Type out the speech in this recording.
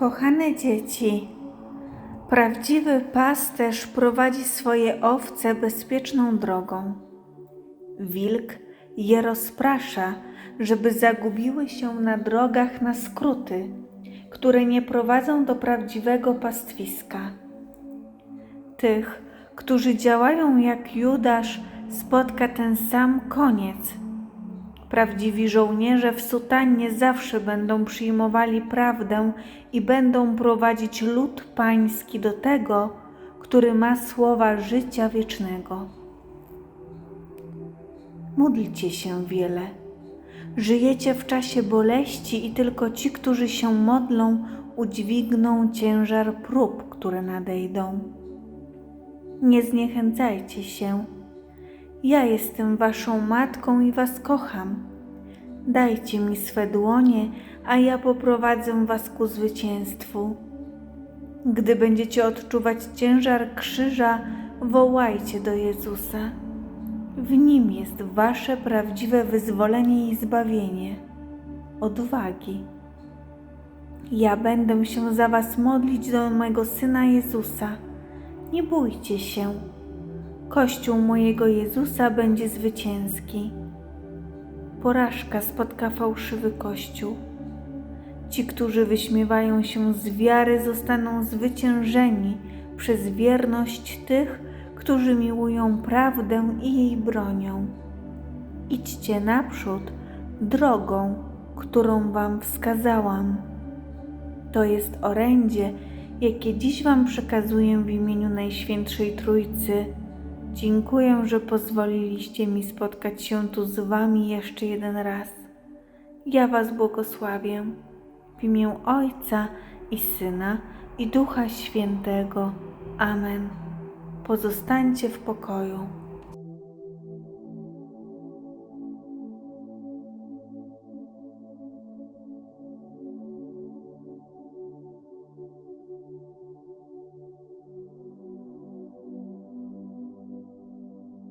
Kochane dzieci, prawdziwy pasterz prowadzi swoje owce bezpieczną drogą. Wilk je rozprasza, żeby zagubiły się na drogach na skróty, które nie prowadzą do prawdziwego pastwiska. Tych, którzy działają jak Judasz, spotka ten sam koniec. Prawdziwi żołnierze w sutannie zawsze będą przyjmowali prawdę i będą prowadzić lud pański do tego, który ma słowa życia wiecznego. Módlcie się wiele. Żyjecie w czasie boleści i tylko ci, którzy się modlą, udźwigną ciężar prób, które nadejdą. Nie zniechęcajcie się. Ja jestem waszą matką i was kocham. Dajcie mi swe dłonie, a ja poprowadzę was ku zwycięstwu. Gdy będziecie odczuwać ciężar krzyża, wołajcie do Jezusa. W nim jest wasze prawdziwe wyzwolenie i zbawienie. Odwagi. Ja będę się za was modlić do mego syna Jezusa. Nie bójcie się. Kościół mojego Jezusa będzie zwycięski. Porażka spotka fałszywy Kościół. Ci, którzy wyśmiewają się z wiary, zostaną zwyciężeni przez wierność tych, którzy miłują prawdę i jej bronią. Idźcie naprzód drogą, którą Wam wskazałam. To jest orędzie, jakie dziś Wam przekazuję w imieniu Najświętszej Trójcy. Dziękuję, że pozwoliliście mi spotkać się tu z Wami jeszcze jeden raz. Ja Was błogosławię w imię Ojca i Syna i Ducha Świętego. Amen. Pozostańcie w pokoju.